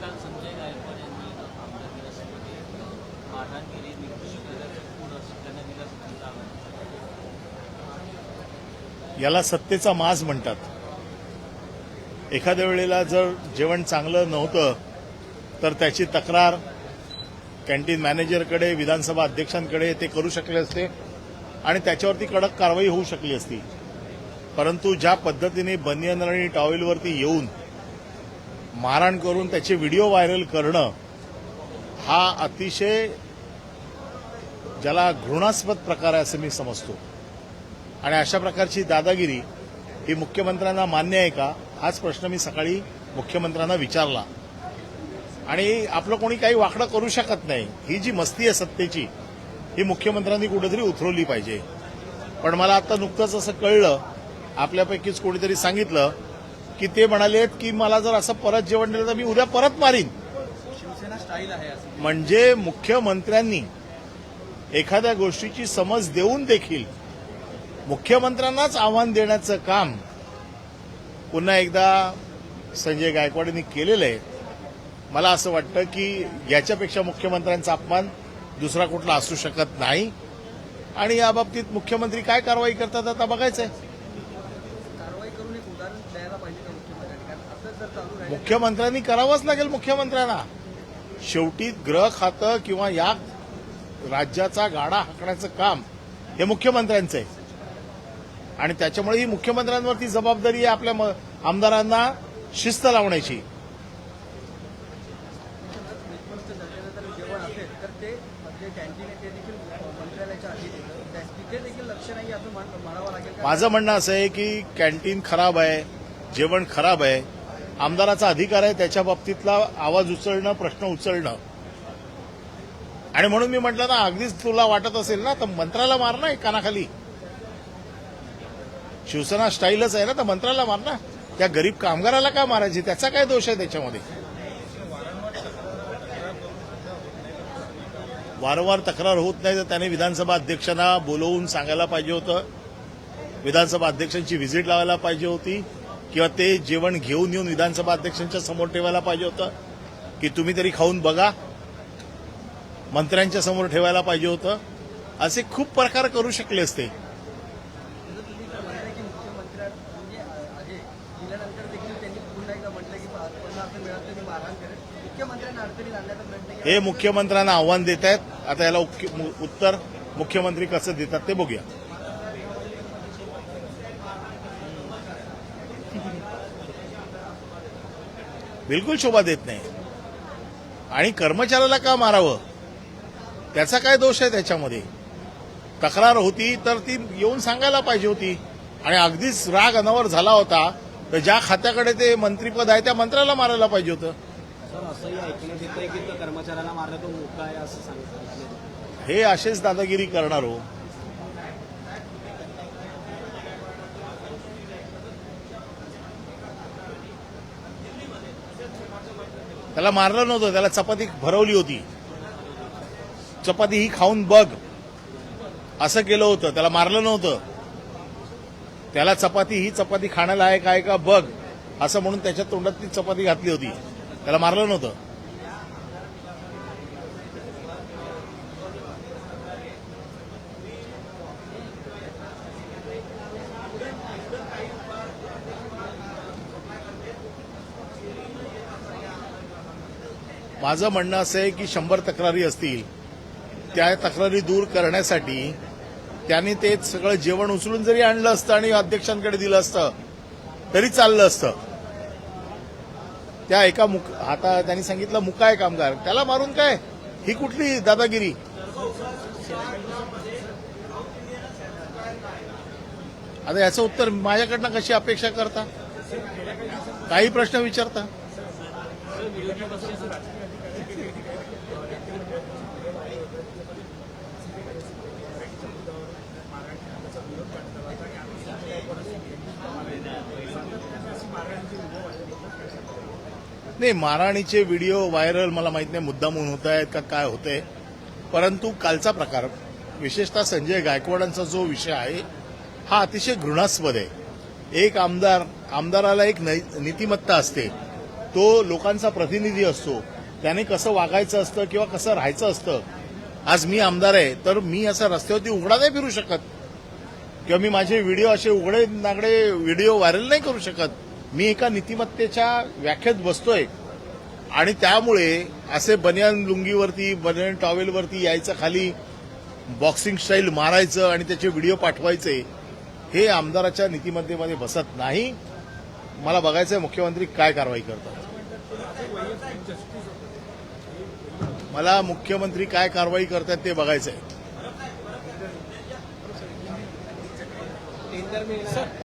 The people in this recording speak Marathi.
काल संजय गायकवाड यांनी मारहाण केली. याला सत्तेचा माज म्हणतात. एखाद्या वेळेला जर जेवण चांगलं नव्हतं तर त्याची तक्रार कॅन्टीन मॅनेजरकडे विधानसभा अध्यक्षांकडे ते करू शकले असते आणि त्याच्यावरती कडक कारवाई होऊ शकली असती. परंतु ज्या पद्धतीने बनियन आणि टॉवेलवरती येऊन मारहाण करून त्याचे व्हिडिओ व्हायरल करणं हा अतिशय ज्याला घृणास्पद प्रकार आहे असं मी समजतो. आणि अशा प्रकारची दादागिरी ही मुख्यमंत्र्यांना मान्य आहे का? हाच प्रश्न मी सकाळी मुख्यमंत्र्यांना विचारला. आणि आपलं कोणी काही वाकडं करू शकत नाही. ही जी मस्ती आहे सत्तेची ही मुख्यमंत्र्यांनी कुठेतरी उतरवली पाहिजे. पण मला आता नुकतंच असं कळलं आपल्यापैकीच कोणीतरी सांगितलं की ते म्हणाले की मला जर असं परत जेवण दिलं तर मी उद्या परत मारीन. शिवसेना स्टाईल आहे असं म्हणजे मुख्यमंत्र्यांनी एखाद्या गोष्टीची समज देऊन देखील मुख्यमंत्र्यांनाच आव्हान देण्याचं काम पुन्हा एकदा संजय गायकवाड यांनी केलेलं आहे. मला असं वाटतं की याच्यापेक्षा मुख्यमंत्र्यांचा अपमान दुसरा कुठला असू शकत नाही. आणि या बाबतीत मुख्यमंत्री काय कारवाई करतात आता बघायचंय. कारवाई मुख्यमंत्र्यांनी करावंच लागेल मुख्यमंत्र्यांना. शेवटी ग्रह खातं किंवा या राज्याचा गाडा हाकण्याचं काम हे मुख्यमंत्र्यांचं आहे. आणि त्याच्यामुळे ही मुख्यमंत्र्यांवरती जबाबदारी आहे आपल्या म- आमदारांना शिस्त लावण्याची. माझं म्हणणं असं आहे की कॅन्टीन खराब आहे जेवण खराब आहे आमदाराचा अधिकार आहे त्याच्या बाबतीतला आवाज उचलणं प्रश्न उचलणं. आणि म्हणून मी म्हटलं ना अगदीच तुला वाटत असेल ना तर मंत्राला मार ना कानाखाली. शिवसेना स्टाईलच आहे ना तर मंत्राला मार ना. त्या गरीब कामगाराला का मारायची? त्याचा काय दोष आहे त्याच्यामध्ये? वारंवार तक्रार होत नाही तर त्याने विधानसभा अध्यक्षांना बोलवून सांगायला पाहिजे होतं. विधानसभा अध्यक्षांची व्हिजिट लावायला पाहिजे होती. किंवा ते जेवण घेऊन येऊन विधानसभा अध्यक्षांच्या समोर ठेवायला पाहिजे होतं? की तुम्ही तरी खाऊन बघा मंत्र्यांच्या समोर ठेवायला पाहिजे होतं? असे खूप प्रकार करू शकले असते. हे मुख्यमंत्र्यांना आव्हान देत आहेत आता याला उत्तर मुख्यमंत्री कसं देतात ते बघूया. बिलकुल शोभा देत नाही. आणि कर्मचाऱ्याला का मारावं? त्याचा काय दोष आहे त्याच्यामध्ये? तक्रार होती तर ती येऊन सांगायला पाहिजे होती. आणि अगदीच राग अनावर झाला होता तर ज्या खात्याकडे ते मंत्रीपद आहे त्या मंत्र्याला मारायला पाहिजे होतं. हे असेच दादागिरी करणार हो. त्याला मारलं नव्हतं त्याला चपाती भरवली होती. चपाती ही खाऊन बघ. असं केलं होतं त्याला मारलं नव्हतं. त्याला चपाती ही चपाती खाण्याला आहे काय का बघ. असं म्हणून त्याच्या तोंडात ती चपाती घातली होती. त्याला मारलं नव्हतं. माझं म्हणणं असं आहे की शंभर तक्रारी असतील त्या तक्रारी दूर करण्यासाठी त्यांनी ते सगळं जेवण उचलून जरी आणलं असतं आणि अध्यक्षांकडे दिलं असतं तरी चाललं असतं. त्या एका मुक आता त्यांनी सांगितलं मुकाय कामगार. त्याला मारून काय? ही कुठली दादागिरी? आता याचं उत्तर माझ्याकडनं कशी अपेक्षा करता? काही प्रश्न विचारता? नाही मारहाणीचे व्हिडिओ व्हायरल मला माहीत नाही मुद्दामून होत आहेत का काय होतंय परंतु कालचा प्रकार विशेषतः संजय गायकवाडांचा जो विषय आहे हा अतिशय घृणास्पद आहे. एक आमदार आमदाराला एक नै- नीतिमत्ता असते. तो लोकांचा प्रतिनिधी असतो. त्याने कसं वागायचं असतं किंवा कसं राहायचं असतं. आज मी आमदार आहे तर मी असं रस्त्यावरती उघडा नाही फिरू शकत. किंवा मी माझे व्हिडिओ असे उघडे नागडे व्हिडिओ व्हायरल नाही करू शकत. मी एका नीतिमत्तेच्या व्याख्येत बसतोय. आणि त्यामुळे असे बनियान लुंगीवरती बनियान टॉवेलवरती यायचं खाली बॉक्सिंग स्टाईल मारायचं आणि त्याचे व्हिडिओ पाठवायचे हे आमदाराच्या नीतिमत्तेमध्ये बसत नाही. मला बघायचं आहे मुख्यमंत्री काय कारवाई करतात. मला मुख्यमंत्री काय कारवाई करतात ते बघायचं आहे